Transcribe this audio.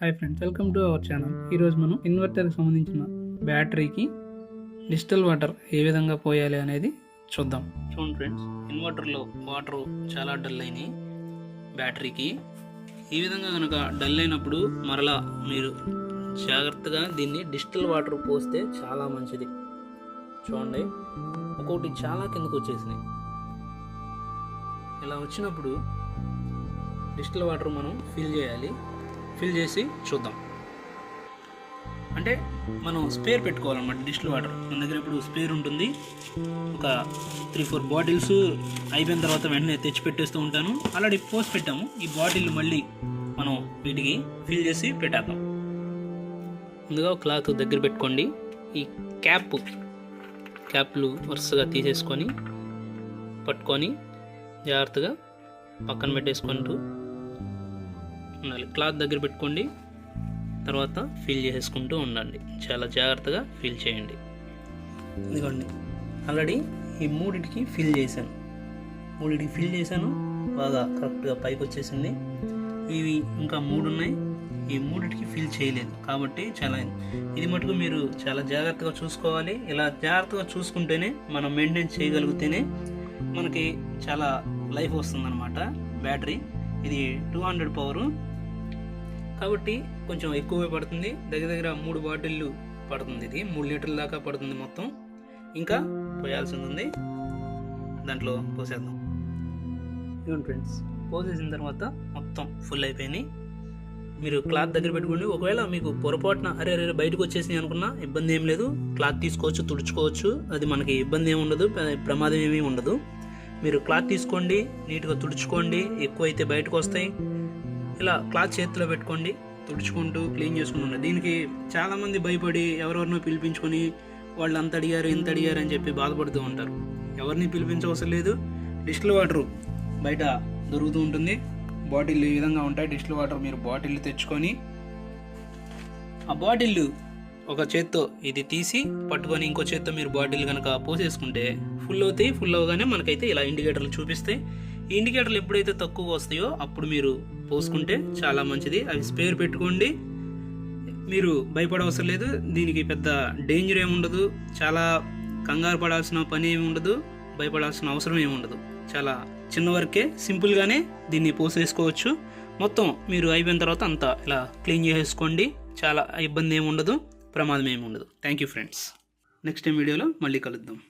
Hi friends welcome to our channel. ఈరోజు మనం ఇన్వర్టర్కి సంబంధించిన బ్యాటరీకి డిజిటల్ వాటర్ ఏ విధంగా పోయాలి అనేది చూద్దాం. చూడండి ఫ్రెండ్స్ ఇన్వర్టర్లో వాటర్ చాలా డల్ అయినాయి. బ్యాటరీకి ఈ విధంగా కనుక డల్ అయినప్పుడు మరలా మీరు జాగ్రత్తగా దీన్ని డిజిటల్ వాటర్ పోస్తే చాలా మంచిది. చూడండి ఒక్కొక్కటి చాలా కిందకు వచ్చేసినాయి. ఇలా వచ్చినప్పుడు డిజిటల్ వాటర్ మనం ఫిల్ చేయాలి. ఫిల్ చేసి చూద్దాం. అంటే మనం స్పేర్ పెట్టుకోవాలన్నమాట డిస్టిల్ వాటర్. మన దగ్గర ఇప్పుడు స్పేర్ ఉంటుంది. ఒక త్రీ ఫోర్ బాటిల్స్ అయిపోయిన తర్వాత వెంటనే తెచ్చి పెట్టేస్తూ ఉంటాను. ఆల్రెడీ పోసి పెట్టాము. ఈ బాటిల్ మళ్ళీ మనం వీటికి ఫిల్ చేసి పెట్టేద్దాం. ముందుగా క్లాత్ దగ్గర పెట్టుకోండి. ఈ క్యాప్ క్యాప్లు వరుసగా తీసేసుకొని పట్టుకొని జాగ్రత్తగా పక్కన పెట్టేసుకుంటూ ఉండాలి. క్లాత్ దగ్గర పెట్టుకోండి. తర్వాత ఫిల్ చేసుకుంటూ ఉండండి. చాలా జాగ్రత్తగా ఫిల్ చేయండి. ఇదిగోండి. ఆల్రెడీ ఈ మూడిటికి ఫిల్ చేశాను. మూడింటికి ఫిల్ చేశాను. బాగా కరెక్ట్గా పైకి వచ్చేసింది. ఇవి ఇంకా మూడు ఉన్నాయి. ఈ మూడిటికి ఫిల్ చేయలేదు. కాబట్టి చాలా ఇది మటుకు మీరు చాలా జాగ్రత్తగా చూసుకోవాలి. ఇలా జాగ్రత్తగా చూసుకుంటేనే మనం మెయింటైన్ చేయగలిగితేనే మనకి చాలా లైఫ్ వస్తుందన్నమాట. బ్యాటరీ ఇది టూ హండ్రెడ్ పవరు. కాబట్టి కొంచెం ఎక్కువే పడుతుంది. దగ్గర దగ్గర మూడు బాటిళ్ళు పడుతుంది ఇది. మూడు లీటర్ల దాకా పడుతుంది మొత్తం. ఇంకా పోయాల్సింది ఉంది. దాంట్లో పోసేద్దాం. ఇవ్వండి ఫ్రెండ్స్ పోసేసిన తర్వాత మొత్తం ఫుల్ అయిపోయినాయి. మీరు క్లాత్ దగ్గర పెట్టుకోండి. ఒకవేళ మీకు పొరపాటున అరే అరే బయటకు వచ్చేసి అనుకున్నా ఇబ్బంది ఏం లేదు. క్లాత్ తీసుకోవచ్చు తుడుచుకోవచ్చు. అది మనకి ఇబ్బంది ఏమి ఉండదు. ప్రమాదం ఏమీ ఉండదు. మీరు క్లాత్ తీసుకోండి నీట్గా తుడుచుకోండి ఎక్కువైతే బయటకు వస్తాయి. ఇలా క్లాత్ చేతిలో పెట్టుకోండి తుడుచుకుంటూ క్లీన్ చేసుకుంటుండే. దీనికి చాలామంది భయపడి ఎవరెవరినో పిలిపించుకొని వాళ్ళు అంత అడిగారు ఇంత అడిగారు అని చెప్పి బాధపడుతూ ఉంటారు. ఎవరిని పిలిపించవసరం లేదు. డిస్టిల్ వాటర్ బయట దొరుకుతూ ఉంటుంది. బాటిల్ ఈ విధంగా ఉంటాయి. డిస్టిల్ వాటర్ మీరు బాటిల్ తెచ్చుకొని ఆ బాటిల్ ఒక చేత్తో ఇది తీసి పట్టుకొని ఇంకో చేత్తో మీరు బాటిల్ కనుక పోసేసుకుంటే ఫుల్ అవుతాయి ఫుల్ అవగానే మనకైతే ఇలా ఇండికేటర్లు చూపిస్తాయి. ఈ ఇండికేటర్లు ఎప్పుడైతే తక్కువ వస్తాయో అప్పుడు మీరు పోసుకుంటే చాలా మంచిది. అవి స్పేర్ పెట్టుకోండి. మీరు భయపడవసరం లేదు. దీనికి పెద్ద డేంజర్ ఏమి ఉండదు. చాలా కంగారు పడాల్సిన పని ఏమి ఉండదు. భయపడాల్సిన అవసరం ఏమి ఉండదు. చాలా చిన్న వరకే సింపుల్గానే దీన్ని పోసేసుకోవచ్చు. మొత్తం మీరు అయిపోయిన తర్వాత అంతా ఇలా క్లీన్ చేసేసుకోండి. చాలా ఇబ్బంది ఏమి ఉండదు. ప్రమాదం ఏమి ఉండదు. Thank you friends next time వీడియోలో మళ్ళీ కలుద్దాం.